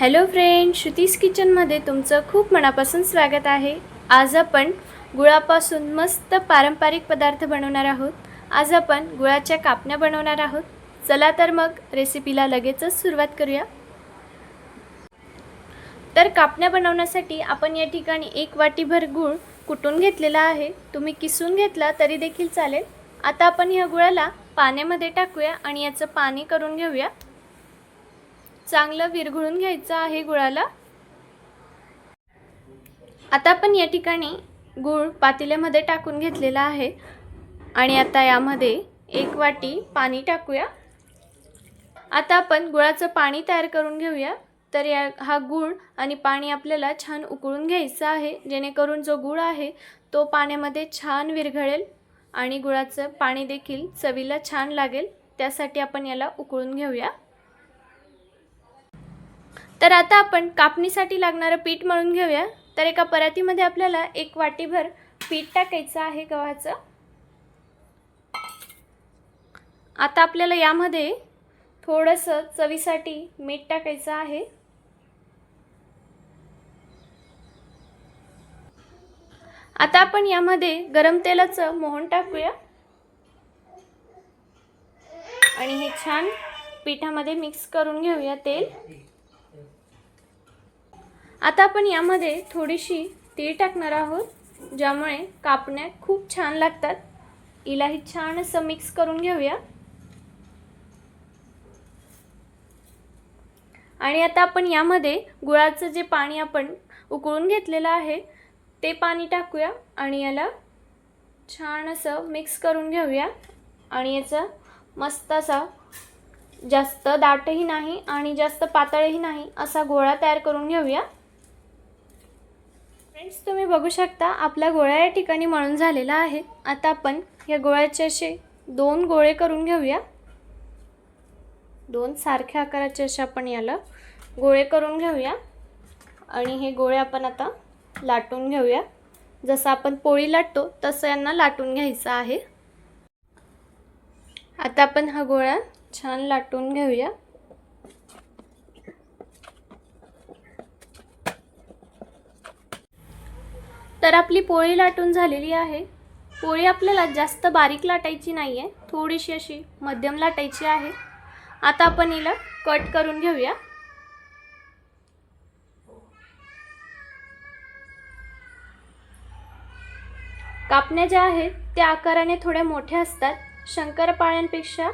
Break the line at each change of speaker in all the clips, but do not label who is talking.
Hello friend Shruti's किचनमध्ये तुमचं खूप मनापासून स्वागत आहे. आज आपण गुळापासून मस्त पारंपरिक पदार्थ बनवणार आहोत. आज आपण गुळाच्या कापण्या बनवणार आहोत. चला तर मग रेसिपीला लगेचच सुरुवात करूया. तर कापण्या बनवण्यासाठी आपण या ठिकाणी एक वाटीभर गूळ कुटून घेतलेला आहे. तुम्ही किसून घेतला तरी देखील चालेल. आता आपण ह्या गुळाला पाण्यामध्ये टाकूया आणि याचं पाणी करून घेऊया. चांगलं विरघळून घ्यायचं आहे गुळाला? आता आपण या ठिकाणी गूळ पातेल्यामध्ये टाकून घेतलेला आहे. आणि आता यामध्ये एक वाटी पाणी टाकूया. आता आपण गुळाचं पाणी तयार करून घेऊया. तर या हा गूळ आणि पाणी आपल्याला छान उकळून घ्यायचं आहे. जेणेकरून जो गूळ आहे तो पाण्यामध्ये छान विरघळेल आणि गुळाचं पाणी देखील चवीला छान लागेल. त्यासाठी आपण याला उकळून घेऊया. तर आता आपण कापणीसाठी लागणारं पीठ मळून घेऊया. तर एका परातीमध्ये आपल्याला एक वाटीभर पीठ टाकायचं आहे गव्हाचं. आता आपल्याला यामध्ये थोडंसं चवीसाठी मीठ टाकायचं आहे. आता आपण यामध्ये गरम तेलाचं मोहन टाकूया. आणि हे छान पिठामध्ये मिक्स करून घेऊया तेल. आता आपण यामध्ये थोडीशी तीळ टाकणार आहोत ज्यामुळे कापण्या खूप छान लागतात. इलाही छान असं मिक्स करून घेऊया. आणि आता आपण यामध्ये गुळाचं जे पाणी आपण उकळून घेतलेलं आहे ते पाणी टाकूया आणि याला छान असं मिक्स करून घेऊया. आणि याचा मस्त असा जास्त दाटही नाही आणि जास्त पातळही नाही असा गोळा तयार करून घेऊया. फ्रेंड्स तुम्ही बघू शकता आपला गोळ्या या ठिकाणी मळून झालेला आहे. आता आपण या गोळ्याचे असे दोन गोळे करून घेऊया. दोन सारख्या आकाराचे असे आपण याला गोळे करून घेऊया. आणि हे गोळे आपण आता लाटून घेऊया. जसं आपण पोळी लाटतो तसं यांना लाटून घ्यायचं आहे. आता आपण हा गोळा छान लाटून घेऊया. तर आपली पोळी लाटून झालेली आहे. पोळी आपल्याला जास्त बारीक लाटायची नाही आहे थोडीशी अशी मध्यम लाटायची आहे. आता आपण हिला कट करून घेऊया. कापण्या ज्या आहेत त्या आकाराने थोड्या मोठ्या असतात. शंकरपाळ्यांपेक्षा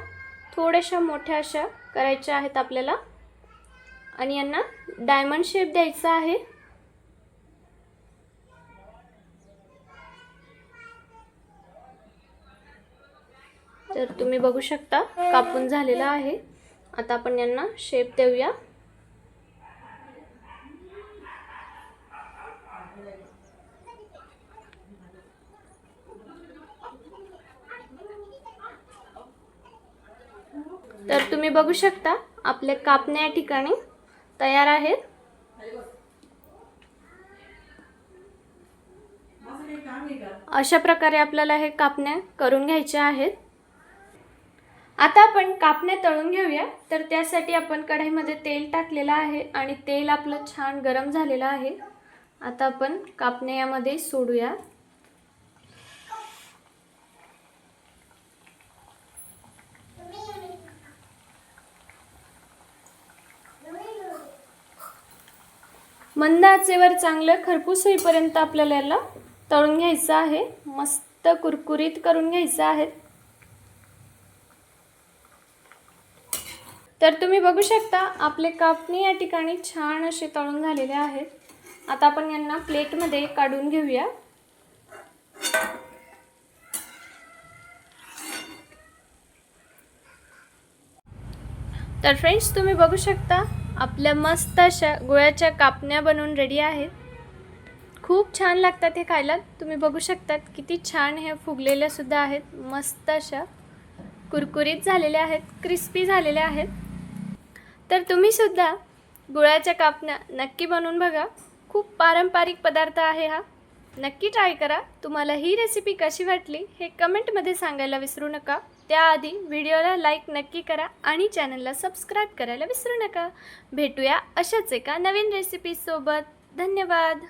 थोड्याशा मोठ्या अशा करायच्या आहेत आपल्याला. आणि यांना डायमंड शेप द्यायचा आहे. तर तुम्ही बघू शकता कापून झालेला आहे. आता आपण यांना शेप देऊया. तर तुम्ही बघू शकता आपले कापण्या या ठिकाणी तयार आहेत. अशा प्रकारे आपल्याला हे कापण्या करून घ्यायच्या आहेत. आता आपण कापण्या तळून घेऊया. तर त्यासाठी आपण कढईमध्ये तेल टाकलेलं आहे आणि तेल आपलं छान गरम झालेलं आहे. आता आपण कापण्या यामध्ये सोडूया. मंद आचेवर चांगलं खरपूस होईपर्यंत आपल्याला याला तळून घ्यायचं आहे. मस्त कुरकुरीत करून घ्यायचं आहे. तर तुम्ही बघू शकता आपले कापणी या ठिकाणी छान असे तळून झालेले आहेत. आता आपण यांना प्लेटमध्ये काढून घेऊया. तर फ्रेंड्स तुम्ही बघू शकता आपल्या मस्त अशा गुळाच्या कापण्या बनवून रेडी आहेत. खूप छान लागतात हे खायला. तुम्ही बघू शकतात किती छान हे फुगलेल्या सुद्धा आहेत. मस्त अशा कुरकुरीत झालेल्या आहेत क्रिस्पी झालेल्या आहेत. तर तुम्ही सुद्धा गुळाच्या कापण्या नक्की बनवून बघा. खूप पारंपरिक पदार्थ आहे हा. नक्की ट्राय करा. तुम्हाला ही रेसिपी कशी वाटली हे कमेंटमध्ये सांगायला विसरू नका. त्याआधी व्हिडिओला लाईक नक्की करा आणि चॅनलला सबस्क्राईब करायला विसरू नका. भेटूया अशाच एका नवीन रेसिपीसोबत धन्यवाद.